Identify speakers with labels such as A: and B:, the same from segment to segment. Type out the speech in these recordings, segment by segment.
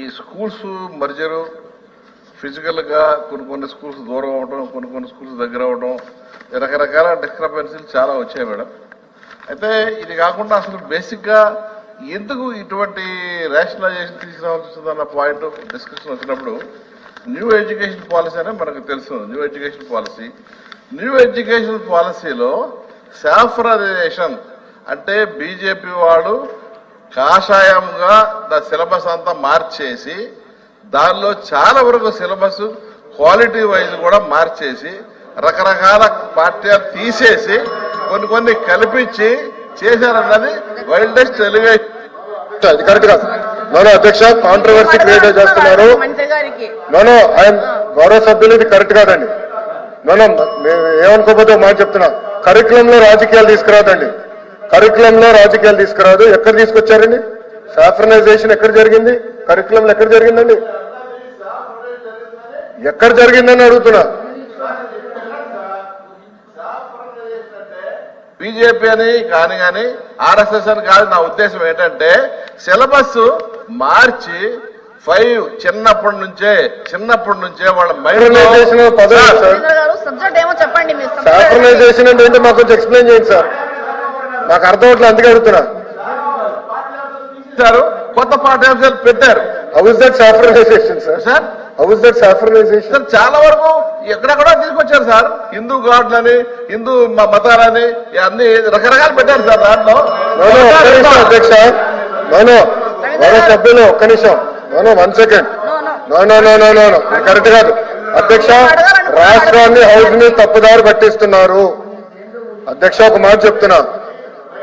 A: ఈ స్కూల్స్ మర్జరు. ఫిజికల్గా కొన్ని కొన్ని స్కూల్స్ దూరం అవడం కొన్ని కొన్ని స్కూల్స్ దగ్గర అవడం రకరకాల డిస్క్రపెన్సీలు చాలా వచ్చాయి మేడం. అయితే ఇది కాకుండా అసలు బేసిక్గా ఎందుకు ఇటువంటి రేషనలైజేషన్ తీసుకురావాల్సి వస్తుందన్న పాయింట్ డిస్కషన్ వచ్చినప్పుడు న్యూ ఎడ్యుకేషన్ పాలసీ అనేది మనకు తెలుసు. New education policy new education పాలసీలో సాఫ్రనైజేషన్ అంటే బీజేపీ వాడు కాషాయంగా ద సిలబస్ అంతా మార్చేసి దానిలో చాలా వరకు సిలబస్ క్వాలిటీ వైజ్ కూడా మార్చేసి రకరకాల పాఠ్యాలు తీసేసి కొన్ని కొన్ని కల్పించి చేశారన్నది వైల్డెస్ట్ ఎలివేషన్.
B: అది కరెక్ట్ కాదు. నోనో అధ్యక్ష కాంట్రవర్సీ క్రియేట్ చేస్తున్నారు.
C: మంత్రి గారికి.
B: నోనో ఆయన గౌరవ సభ్యులు ఇది కరెక్ట్ కాదండి. నోనో మేము ఏమనుకోకపోతే మాట చెప్తున్నా. కరికులం లో రాజకీయాలు తీసుకురాదండి కరికులం లో రాజకీయాలు తీసుకురాదు. ఎక్కడ తీసుకొచ్చారండి? సాఫ్రనైజేషన్ ఎక్కడ జరిగింది? కరికులం ఎక్కడ జరిగిందండి? ఎక్కడ జరిగిందని అడుగుతున్నా.
A: బీజేపీ అని కానీ కానీ ఆర్ఎస్ఎస్ అని కాదు. నా ఉద్దేశం ఏంటంటే సిలబస్ మార్చి ఫైవ్ చిన్నప్పటి నుంచే చిన్నప్పటి నుంచే వాళ్ళ మైండ్
C: చెప్పండి
B: మాకు కొంచెం ఎక్స్ప్లెయిన్ చేయండి సార్. నాకు అర్థం అవట్లేదు అందుకే అడుగుతున్నా.
A: కొత్త పాఠ్యాంశాలు పెట్టారు.
B: How is that saffronisation sir
A: sir
B: how is that saffronisation
A: చాలా వరకు ఎక్కడెక్కడ తీసుకొచ్చారు సార్. హిందూ గాడ్లని హిందూ మతాలని అన్ని రకరకాలు పెట్టారు సార్ దాంట్లో.
B: నోనో అధ్యక్ష. నోనో గౌరవ సభ్యులు ఒక్క నిమిషం. No no one second
C: No, no.
B: No no no no no no correct కాదు. అధ్యక్ష రాష్ట్రాన్ని హౌస్ని తప్పుదారి పట్టిస్తున్నారు. అధ్యక్ష ఒక మాట చెప్తున్నా.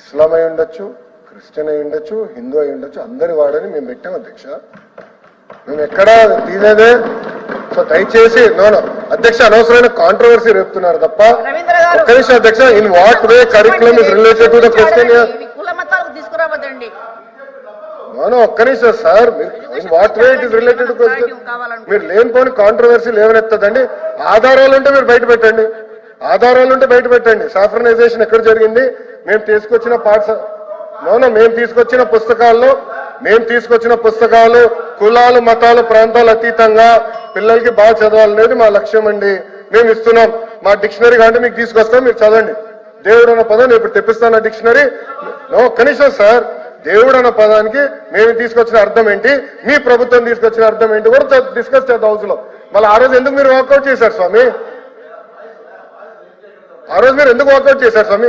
B: ఇస్లాం అయి ఉండొచ్చు క్రిస్టియన్ అయి ఉండొచ్చు హిందూ అయి ఉండొచ్చు అందరి వాడని మేము పెట్టాం అధ్యక్ష. మేము ఎక్కడా తీసేదే. సో దయచేసి నోనో అధ్యక్ష అనవసరమైన కాంట్రవర్సీ రేపుతున్నారు తప్ప ఒక్క నిమిషం అధ్యక్ష in what way curriculum is related to the question
C: తీసుకురావద్దండి.
B: No no ఒక్క నిమిషం sir in what way it is related to question మీరు లేనిపోని కాంట్రవర్సీ లేవనెత్తదండి. ఆధారాలు ఉంటే మీరు బయట పెట్టండి. ఆధారాలు ఉంటే బయట పెట్టండి. సాఫ్రనైజేషన్ ఎక్కడ జరిగింది? మేము తీసుకొచ్చిన పాఠశ నోనో మేము తీసుకొచ్చిన పుస్తకాల్లో మేము తీసుకొచ్చిన పుస్తకాలు కులాలు మతాలు ప్రాంతాలు అతీతంగా పిల్లలకి బాగా చదవాలనేది మా లక్ష్యం అండి. మేము ఇస్తున్నాం. మా డిక్షనరీ కానీ మీకు తీసుకొస్తాం మీరు చదవండి. దేవుడు అన్న పదం ఇప్పుడు తెప్పిస్తాను డిక్షనరీ. కనీసం సార్ దేవుడు అన్న పదానికి మేము తీసుకొచ్చిన అర్థం ఏంటి? మీ ప్రభుత్వం తీసుకొచ్చిన అర్థం ఏంటి? కూడా డిస్కస్ చేద్దాం హౌస్లో మళ్ళీ ఆ రోజు ఎందుకు మీరు వాకౌట్ చేశారు స్వామి? ఆ రోజు మీరు ఎందుకు వాకౌట్ చేశారు స్వామి?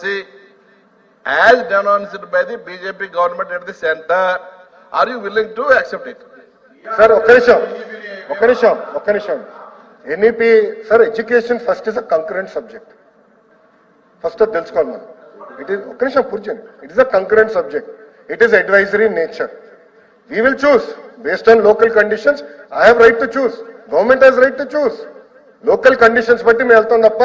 A: See, as denounced by the BJP government at the center, are you willing to accept it?
B: Sir ఒక్క నిమిషం ఒక్క నిమిషం ఒక్క నిమిషం. NEP sir education first is a concurrent subject first అది తెలుసుకోవాలి మనం. ఇట్ ఈస్ ఒక్క నిమిషం కూర్చోండి. It is a concurrent subject it is advisory nature we will choose based on local conditions I have right to choose government has right to choose local conditions బట్టి మేము వెళ్తాం తప్ప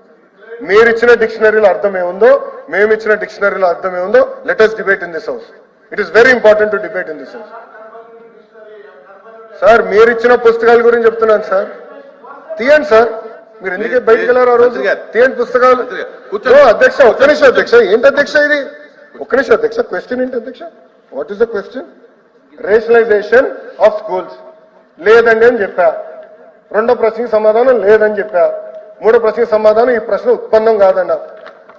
B: మీరు ఇచ్చిన డిక్షనరీలో అర్థం ఏముందో మేము ఇచ్చిన డిక్షనరీలో అర్థం ఏముందో let us debate in this house it is very important to debate in this house sir మీరు ఇచ్చిన పుస్తకాల గురించి చెప్తున్నాను సార్ తీయండి సార్ మీరు ఎందుకే బయటకు వెళ్ళారు ఆ రోజు. తీయండి పుస్తకాలు. అధ్యక్ష ఒక్క నిమిషం అధ్యక్ష. ఏంటి అధ్యక్ష ఇది? ఒక్క నిమిషం అధ్యక్ష. క్వశ్చన్ ఏంటి అధ్యక్ష? What is the question rationalization of schools లేదండి అని చెప్పా. రెండో ప్రశ్నకి సమాధానం లేదని చెప్పా. మూడో ప్రశ్నకి సమాధానం ఈ ప్రశ్న ఉత్పన్నం కాదన్న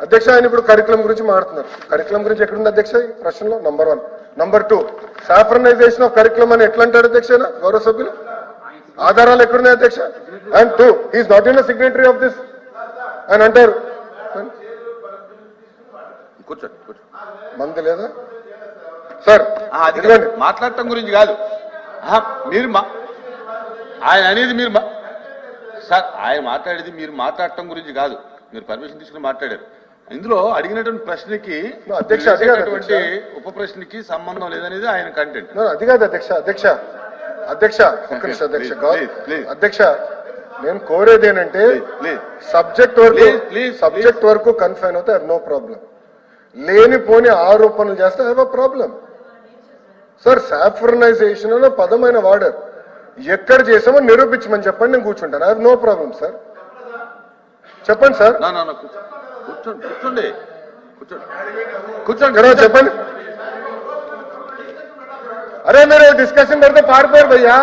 B: అధ్యక్ష ఆయన ఇప్పుడు కరికులం గురించి మాట్లాడుతున్నారు. కరికులం గురించి ఎక్కడుంది అధ్యక్ష? ఈ ప్రశ్నలో number one number two saffronization of curriculum అని ఎట్లా అంటాడు అధ్యక్ష? గౌరవ సభ్యులు? ఆధారాలు ఎక్కడున్నాయి అధ్యక్ష? And two is not in signatory of this అని అంటారు.
D: కూర్చోండి కూర్చోండి.
B: మంది లేదా? సార్
D: మాట్లాడటం గురించి కాదు. మీరు మా ఆయన అనేది మీరు మా- సార్ ఆయన మాట్లాడేది మీరు మాట్లాడటం గురించి కాదు. మీరు పర్మిషన్ తీసుకుని మాట్లాడారు. ఇందులో అడిగినటువంటి ప్రశ్నకి
B: No, అధ్యక్ష,
D: మీరు
B: అది కాదు,
D: వేసేటటువంటి
B: అధ్యక్ష.
D: ఉప ప్రశ్నకి సంబంధం లేదనేది ఆయన కంటెంట్
B: అది కాదు అధ్యక్ష అధ్యక్ష. అధ్యక్ష అధ్యక్ష. అధ్యక్ష నేను కోరేది ఏంటంటే సబ్జెక్ట్ వరకు సబ్జెక్ట్ వరకు కన్ఫైన్ అవుతే నో ప్రాబ్లం లేనిపోని ఆరోపణలు చేస్తే have a problem sir saffronization అనే పదమైన వాడారు. ఎక్కడ చేసామో నిరూపించమని చెప్పండి నేను కూర్చుంటాను. ఐ నో ప్రాబ్లం సార్ చెప్పండి సార్.
D: కూర్చోండి కూర్చోండి. కూర్చోండి.
B: చెప్పండి. అరే మీరు డిస్కషన్ పెడితే పారిపోయారు భయ్యా.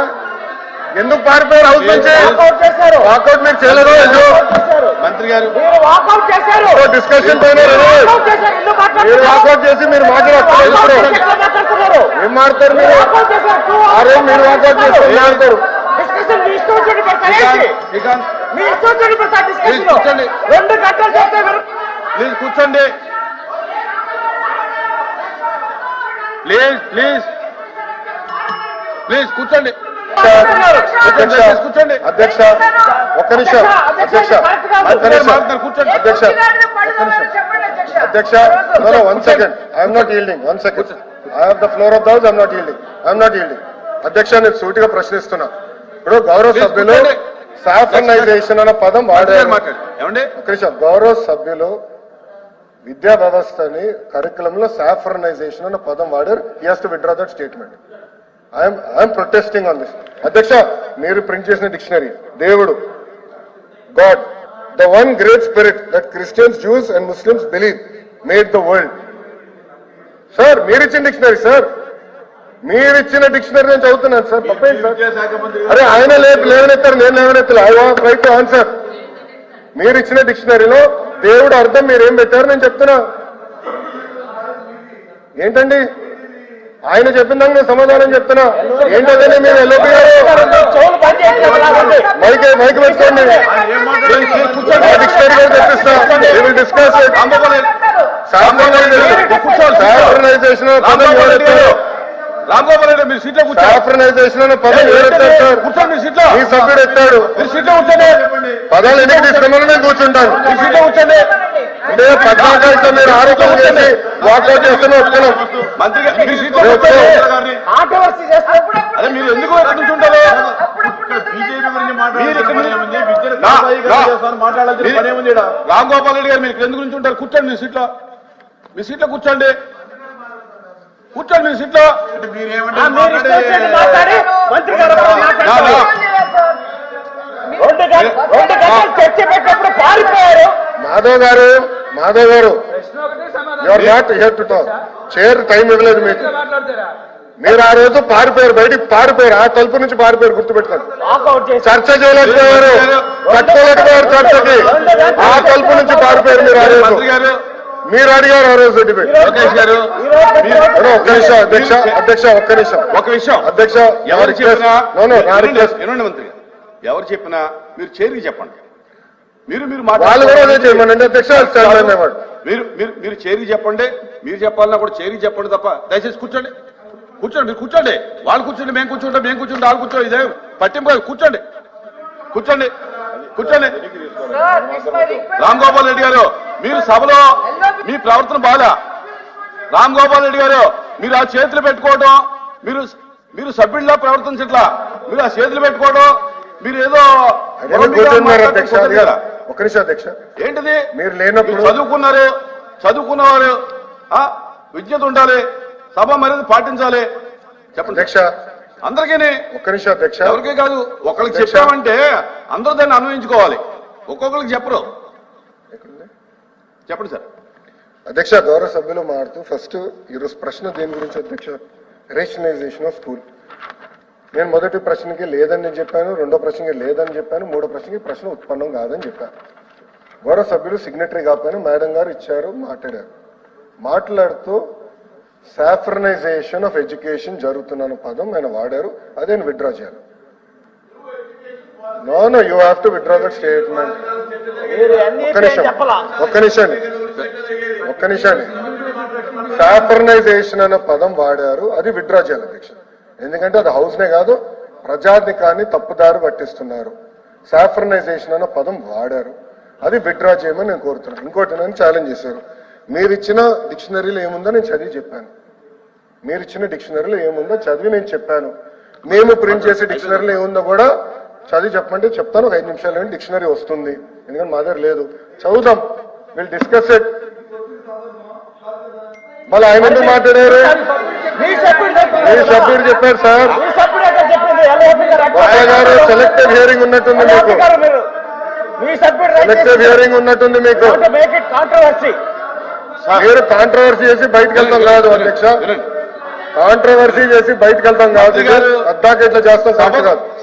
B: ఎందుకు పారిపోయారు? హౌస్ నుంచి? వాకౌట్ మీరు చేయలేరు
D: మంత్రి గారు.
B: డిస్కషన్ పైన మీరు వాకౌట్ చేసి మీరు మాట్లాడతారు
C: మాట్లాడుతున్నారు.
B: ఏం మాడతారు మీరు? అరే మీరు వాకౌట్ చేసి మాడతారు
D: కూర్చోండి.
C: రెండు గంటలు చేస్తే
D: ప్లీజ్ కూర్చోండి. Please please. ప్లీజ్ కూర్చోండి.
B: అధ్యక్ష ఒక్క నిమిషం అధ్యక్ష ఒక్క నిమిషం
D: కూర్చోండి.
B: అధ్యక్ష అధ్యక్ష. yielding one second. i have the floor of the house i am not yielding. I am not yielding. అధ్యక్ష నేను సూటిగా ప్రశ్నిస్తున్నా. ఇప్పుడు గౌరవ సభ్యులు
D: కూర్చోండి.
B: సాఫ్రనైజేషన్ అన్న పదం వాడారు.
D: మాట్లాడు. ఏమండి?
B: ఒక నిమిషం. గౌరవ సభ్యులు విద్యా వ్యవస్థని కరికులంలో సాఫ్రనైజేషన్ అన్న పదం వాడారు. He has to withdraw that statement I'm I'm protesting on this అధ్యక్ష మీరు ప్రింట్ చేసిన డిక్షనరీ దేవుడు god the one great spirit that Christians Jews and Muslims believe made the world sir మీరు ఇచ్చిన డిక్షనరీ సార్ మీరు ఇచ్చిన డిక్షనరీ నేను చదువుతున్నాను సార్ సార్ అరే ఆయన లేదు లేవనెత్తారు నేను లేవనెత్తాను I want right to answer మీరు ఇచ్చిన డిక్షనరీలో దేవుడు అర్థం మీరు ఏం పెట్టారు నేను చెప్తున్నా. ఏంటండి? ఆయన చెప్పిన దానికి నేను సమాధానం చెప్తున్నా. ఏంటంటే మీరు ఎల్ఓపి మైక్ మైక్ పెట్టుకోండి. డిస్కస్ సాఫ్రనైజేషన్ పదం ఎవరెత్తారు
D: రాంగోపాల్ రెడ్డి మీరు సీట్లో కూర్చోండి
B: సాఫ్రనైజేషన్ అనే పదం ఎవరెత్తారు సార్?
D: కూర్చోండి మీ సీట్లో.
B: మీ సభ్యుడు ఎత్తాడు.
D: మీరు సీట్లో కూర్చోండి.
B: పదాలు ఎందుకు తీసుకున్నాను నేను కూర్చుంటాను
D: మీ సీట్లో కూర్చోండి.
B: అంటే పద్నాలుగు మీరు ఆరోపణ చేసి వాకౌట్ చేస్తున్న ఒప్పుకున్నాం
D: మంత్రి గారు మీ సీట్లో కూర్చోండి. గారిని.
C: కాంట్రవర్సీ చేస్తారు
D: అదే మీరు ఎందుకు కూర్చుంటారు రామ్ గోపాల్ రెడ్డి గారు మీరు ఎందుకు నుంచి ఉంటారు? కూర్చోండి మీ సీట్లో. మీ సీట్లో కూర్చోండి. కూర్చోండి మీ సీట్లో.
B: మాధవ్ గారు మాధవ్ గారు. Your not here to talk. Chair time ఇవ్వలేదు మీకు. మీరు ఆ రోజు పారిపోయారు బయటికి పారిపోయారు. ఆ తలుపు నుంచి పారిపోయారు గుర్తుపెట్టుకోండి. చర్చ చేయలేకపోయారు కట్టుకోలేకపోయారు చర్చకి? ఆ తలుపు నుంచి పారిపోయారు మీరు ఆ రోజు.
D: మంత్రి గారు
B: మీరు అడిగారు ఆ రోజు డిబేట్
D: లోకేష్ గారు
B: అరే, ఒక్క నిమిషం అధ్యక్ష అధ్యక్ష ఒక్క నిమిషం.
D: ఒక విషయం
B: అధ్యక్ష
D: ఎవరు చెప్పినా మంత్రి ఎవరు చెప్పినా మీరు చేరికి చెప్పండి. మీరు మీరు మీరు మీరు మీరు చేరి చెప్పండి. మీరు చెప్పాలన్నా కూడా చేరి చెప్పండి తప్ప దయచేసి కూర్చోండి. కూర్చోండి మీరు కూర్చోండి. వాళ్ళు కూర్చోండి మేము కూర్చుంటాం మేము కూర్చుంటే వాళ్ళు కూర్చోండి ఇదే పట్టింపు. కూర్చోండి. కూర్చోండి. కూర్చోండి. రామ్ గోపాల్ రెడ్డి గారు మీరు సభలో మీ ప్రవర్తన బాగా. రామ్ గోపాల్ రెడ్డి గారు మీరు ఆ చేతులు పెట్టుకోవడం మీరు మీరు సభ్యుల్లా ప్రవర్తించట్లా. మీరు ఆ చేతులు పెట్టుకోవడం మీరు ఏదో
B: నిమిషం అధ్యక్ష.
D: ఏంటిది?
B: మీరు లేనప్పుడు-
D: చదువుకున్నారు చదువుకున్నవారు విద్యత ఉండాలి సభ మర్యాద పాటించాలి. చెప్పండి.
B: అధ్యక్ష
D: అందరికీ
B: ఒక్క నిమిషం అధ్యక్ష.
D: ఎవరికే కాదు ఒకరికి. చెప్పామంటే అందరూ దాన్ని అన్వయించుకోవాలి. ఒక్కొక్కరికి చెప్పరు. చెప్పండి సార్.
B: అధ్యక్ష గౌరవ సభ్యులు మారుతూ ఫస్ట్ ఈరోజు ప్రశ్న దేని గురించి అధ్యక్ష? Rationalization of school. నేను మొదటి ప్రశ్నకి లేదని నేను చెప్పాను రెండో ప్రశ్నకి లేదని చెప్పాను మూడో ప్రశ్నకి ప్రశ్న ఉత్పన్నం కాదని చెప్పాను. గౌరవ సభ్యులు సిగ్నటరీ కాకపోయినా మేడం గారు ఇచ్చారు మాట్లాడారు. మాట్లాడుతూ సాఫ్రనైజేషన్ ఆఫ్ ఎడ్యుకేషన్ జరుగుతున్న పదం ఆయన వాడారు. అదే విత్డ్రా చేయాలి. No no you have to withdraw that statement. ఒక్క నిమిషం. ఒక్క నిమిషం. ఒక్క నిమిషం. సాఫర్నైజేషన్ అన్న పదం వాడారు. అది విత్డ్రా చేయాలి అధ్యక్ష. ఎందుకంటే అది హౌస్నే కాదు ప్రజాధికాన్ని తప్పుదారి పట్టిస్తున్నారు. సాఫర్నైజేషన్ అన్న పదం వాడారు. అది విత్డ్రా చేయమని నేను కోరుతున్నాను. ఇంకోటి నన్ను ఛాలెంజ్ చేశారు. మీరు ఇచ్చిన డిక్షనరీలో ఏముందో నేను చదివి చెప్పాను. మీరు ఇచ్చిన డిక్షనరీలో ఏముందో చదివి నేను చెప్పాను. మేము ప్రింట్ చేసే డిక్షనరీలో ఏముందో కూడా చదివి చెప్పమంటే చెప్తాను. ఒక ఐదు నిమిషాలు డిక్షనరీ వస్తుంది. ఎందుకంటే మా దగ్గర లేదు. చదువుదాం. విల్ డిస్కస్ ఇట్ మళ్ళీ ఆయన ఎందుకు మాట్లాడారు?
C: సభ్యుడు
B: చెప్పారు సార్.
C: గారు
B: సెలెక్టెడ్ హియరింగ్ ఉన్నట్టుంది మీకు. సెలెక్టెడ్ హియరింగ్ ఉన్నట్టుంది మీకు. మీరు కాంట్రవర్సీ చేసి బయటకు వెళ్తాం కాదు అధ్యక్ష. కాంట్రవర్సీ చేసి బయటకు వెళ్తాం కాదు. అద్దాక ఇట్లా చేస్తాం కరెక్ట్ కాదు